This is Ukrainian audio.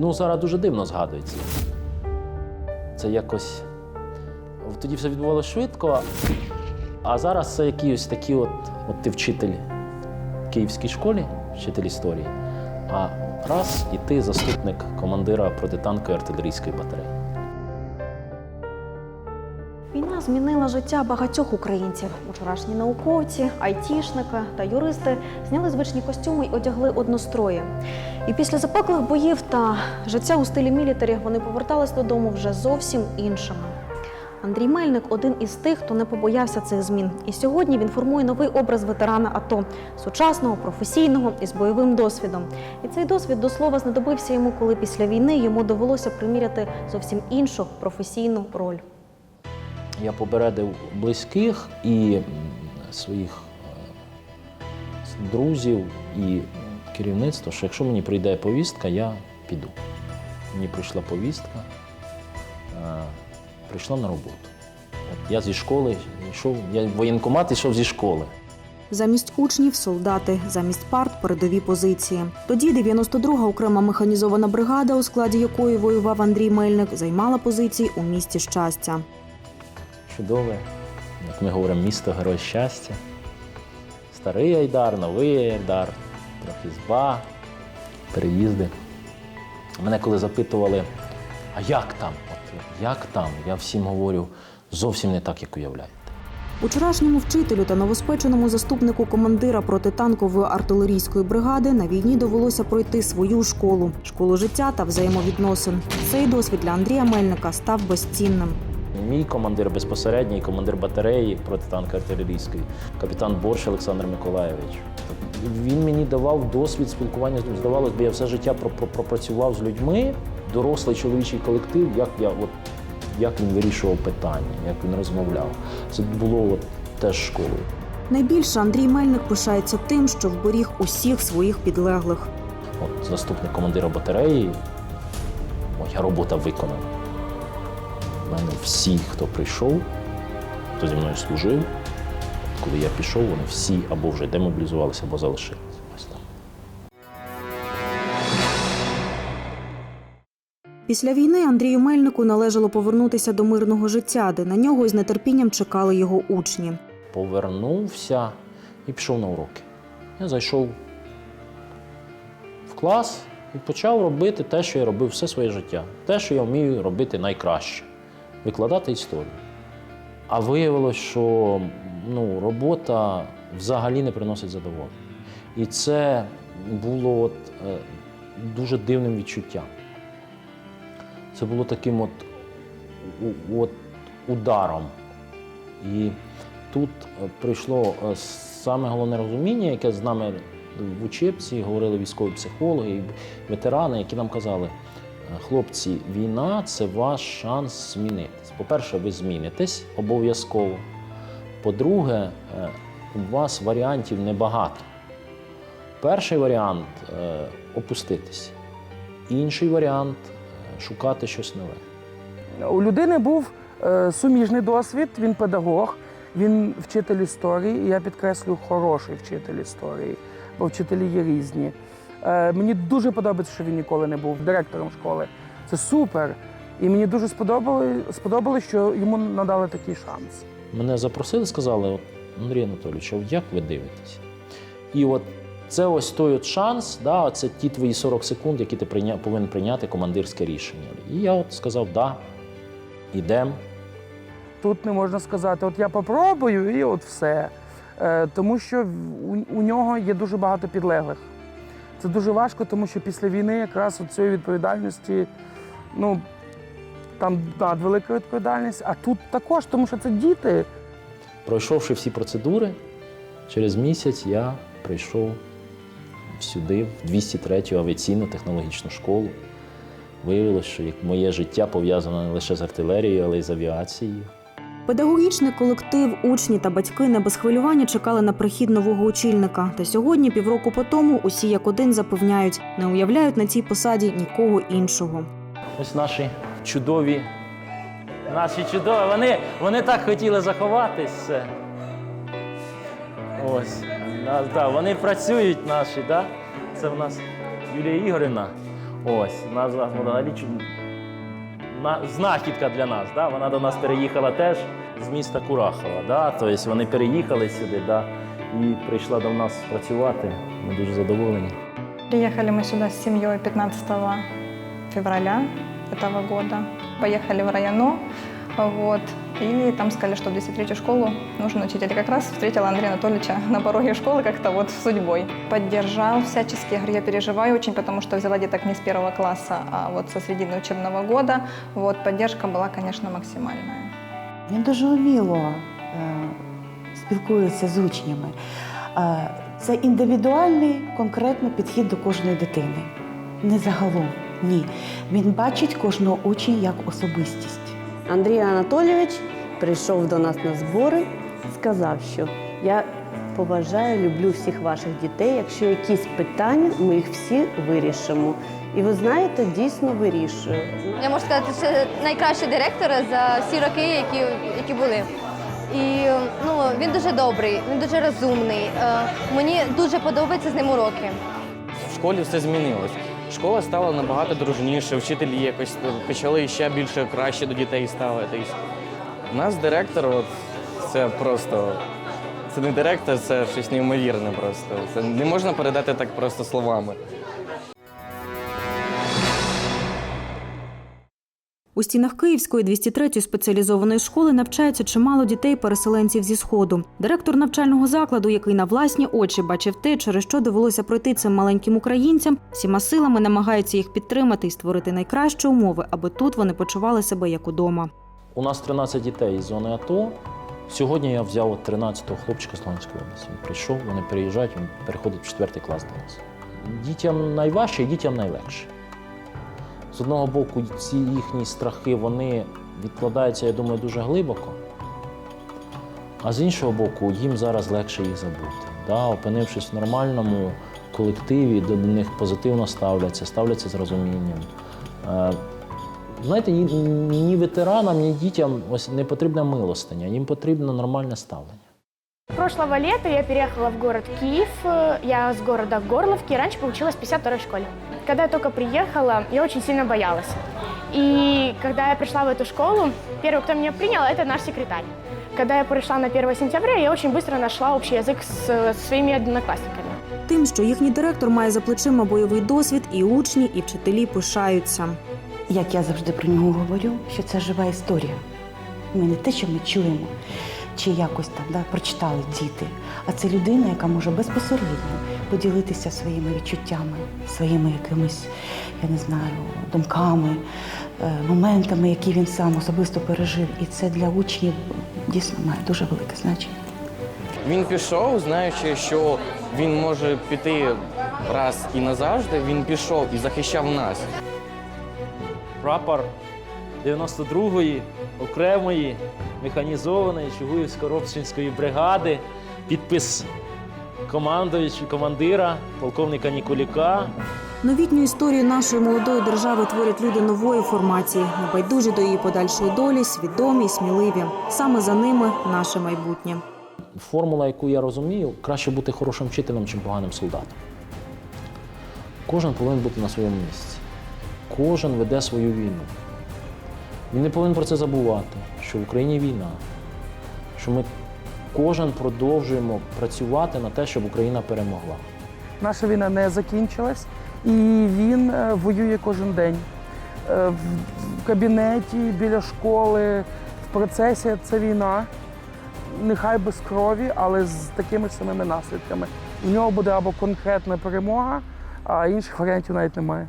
Ну, зараз дуже дивно згадується. Це якось. Тоді все відбувалося швидко, а зараз це якісь такі от, от ти вчитель в київській школі, вчитель історії, а раз і ти заступник командира протитанкової артилерійської батареї. Змінила життя багатьох українців. Учорашні науковці, айтішники та юристи зняли звичні костюми й одягли однострої. І після запеклих боїв та життя у стилі мілітарі вони повертались додому вже зовсім іншими. Андрій Мельник один із тих, хто не побоявся цих змін. І сьогодні він формує новий образ ветерана АТО сучасного, професійного і з бойовим досвідом. І цей досвід до слова знадобився йому, коли після війни йому довелося приміряти зовсім іншу професійну роль. Я попередив близьких і своїх е, друзів і керівництво, що якщо мені прийде повістка, я піду. Мені прийшла повістка, е, прийшла на роботу. Я зі школи йшов, я воєнкомат йшов зі школи. Замість учнів солдати, замість парт передові позиції. Тоді 92-га окрема механізована бригада, у складі якої воював Андрій Мельник, займала позиції у місті щастя. Чудове, як ми говоримо, місто Герой щастя. Старий Айдар, новий Айдар, трохи зба, переїзди. Мене коли запитували, а як там? От, як там? Я всім говорю, зовсім не так, як уявляєте. Учорашньому вчителю та новоспеченому заступнику командира протитанкової артилерійської бригади на війні довелося пройти свою школу школу життя та взаємовідносин. Цей досвід для Андрія Мельника став безцінним. Мій командир безпосередній, командир батареї протитанкової артилерійської, капітан Борщ Олександр Миколаєвич. Він мені давав досвід спілкування з людьми. Здавалось би, я все життя про- про- пропрацював з людьми, дорослий чоловічий колектив, як я от як він вирішував питання, як він розмовляв. Це було от теж школою. Найбільше Андрій Мельник пишається тим, що вберіг усіх своїх підлеглих. От заступник командира батареї, моя робота виконана. У мене всі, хто прийшов, хто зі мною служив, коли я пішов, вони всі або вже демобілізувалися, або залишилися. Після війни Андрію Мельнику належало повернутися до мирного життя, де на нього із нетерпінням чекали його учні. Повернувся і пішов на уроки. Я зайшов в клас і почав робити те, що я робив все своє життя. Те, що я вмію робити найкраще викладати історію. А виявилось, що ну, робота взагалі не приносить задоволення. І це було от, е, дуже дивним відчуттям. Це було таким от, от ударом. І тут е, прийшло е, саме головне розуміння, яке з нами в учебці говорили військові психологи і ветерани, які нам казали, «Е, хлопці, війна це ваш шанс змінитись. По-перше, ви змінитесь обов'язково. По-друге, е, у вас варіантів небагато. Перший варіант е, опуститись. Інший варіант е, шукати щось нове. У людини був суміжний досвід, він педагог, він вчитель історії, і я підкреслюю, хороший вчитель історії, бо вчителі є різні. Е, мені дуже подобається, що він ніколи не був директором школи. Це супер. І мені дуже сподобалось, сподобалось, що йому надали такий шанс. Мене запросили, сказали, от, Андрій Анатолійович, як ви дивитесь? І от це ось той от шанс, да, це ті твої 40 секунд, які ти прийня, повинен прийняти командирське рішення. І я от сказав, да, ідемо. Тут не можна сказати, от я попробую і от все. Е, тому що у, у нього є дуже багато підлеглих. Це дуже важко, тому що після війни якраз от цієї відповідальності, ну там надвелика відповідальність, а тут також, тому що це діти. Пройшовши всі процедури, через місяць я прийшов сюди, в 203-ю авіаційну технологічну школу. Виявилося, що моє життя пов'язане не лише з артилерією, але й з авіацією. Педагогічний колектив, учні та батьки не без хвилювання чекали на прихід нового очільника. Та сьогодні, півроку по тому, усі як один запевняють, не уявляють на цій посаді нікого іншого. Ось наші чудові. Наші чудові. Вони, вони так хотіли заховатись. Ось. Да, вони працюють наші, да? Це в нас Юлія Ігорівна. Ось, взагалі на, знахідка для нас. Да? Вона до нас переїхала теж з міста Курахова. Да? Тобто вони переїхали сюди да? і прийшла до нас працювати. Ми дуже задоволені. Приехали мы сюда с семьей 15 февраля этого года. Поехали в районо, вот, и там сказали, что в 203 школу нужен учитель. Как раз встретила Андрея Анатольевича на пороге школы как-то вот судьбой. Поддержал всячески. Я говорю, я переживаю очень, потому что взяла деток не с первого класса, а вот со середины учебного года. Вот, поддержка была, конечно, максимальная. Він дуже вміло е, спілкується з учнями. Е, це індивідуальний конкретно підхід до кожної дитини. Не загалом, ні. Він бачить кожного учня як особистість. Андрій Анатолійович прийшов до нас на збори, сказав, що я поважаю, люблю всіх ваших дітей. Якщо якісь питання, ми їх всі вирішимо. І ви знаєте, дійсно вирішує. Я можу сказати, це найкращий директор за всі роки, які, які були. І ну, він дуже добрий, він дуже розумний. Е, Мені дуже подобається з ним уроки. в школі все змінилось. Школа стала набагато дружніше, вчителі якось почали ще більше краще до дітей ставитись. У нас директор, от, це просто. Це не директор, це щось неймовірне просто. Це не можна передати так просто словами. У стінах Київської 203-ї спеціалізованої школи навчається чимало дітей-переселенців зі сходу. Директор навчального закладу, який на власні очі бачив те, через що довелося пройти цим маленьким українцям, всіма силами намагається їх підтримати і створити найкращі умови, аби тут вони почували себе як удома. У нас 13 дітей із зони АТО. Сьогодні я взяв от 13-го хлопчика з Луганської області. Він прийшов, вони приїжджають, він переходить в 4 клас до нас. Дітям найважче дітям найлегше. З одного боку, ці їхні страхи вони відкладаються, я думаю, дуже глибоко. А з іншого боку, їм зараз легше їх забути. Да? Опинившись в нормальному колективі, до них позитивно ставляться, ставляться з розумінням. Е, Знаєте, ні ветеранам, ні дітям ось не потрібна милостиня, їм потрібно нормальне ставлення. Прошлого лета я переехала в город Киев. Э, Я с города Горловки. Раньше поучилась в 52 школе. Когда я только приехала, я очень сильно боялась. И когда я пришла в эту школу, первый, кто меня принял, это наш секретарь. Когда я пришла на 1 сентября, я очень быстро нашла общий язык с э, своими одноклассниками. Тим, що їхній директор має за плечима бойовий досвід, і учні, і вчителі пишаються. Як я завжди про нього говорю, що це жива історія. Ми не те, що ми чуємо, чи якось там да, прочитали діти, а це людина, яка може безпосередньо поділитися своїми відчуттями, своїми якимись, я не знаю, думками, е, моментами, які він сам особисто пережив. І це для учнів дійсно має дуже велике значення. Він пішов, знаючи, що він може піти раз і назавжди. Він пішов і захищав нас. Прапор 92-ї окремої механізованої Чугуївсько-Робчинської бригади, підпис командуючого командира, полковника Ніколіка. Новітню історію нашої молодої держави творять люди нової формації, небайдужі до її подальшої долі, свідомі, сміливі. Саме за ними наше майбутнє. Формула, яку я розумію, краще бути хорошим вчителем, чим поганим солдатом. Кожен повинен бути на своєму місці. Кожен веде свою війну. Він не повинен про це забувати, що в Україні війна, що ми кожен продовжуємо працювати на те, щоб Україна перемогла. Наша війна не закінчилась, і він е, воює кожен день. Е, В в кабінеті, біля школи, в процесі це війна. Нехай без крові, але з такими самими наслідками. У нього буде або конкретна перемога, а інших варіантів навіть немає.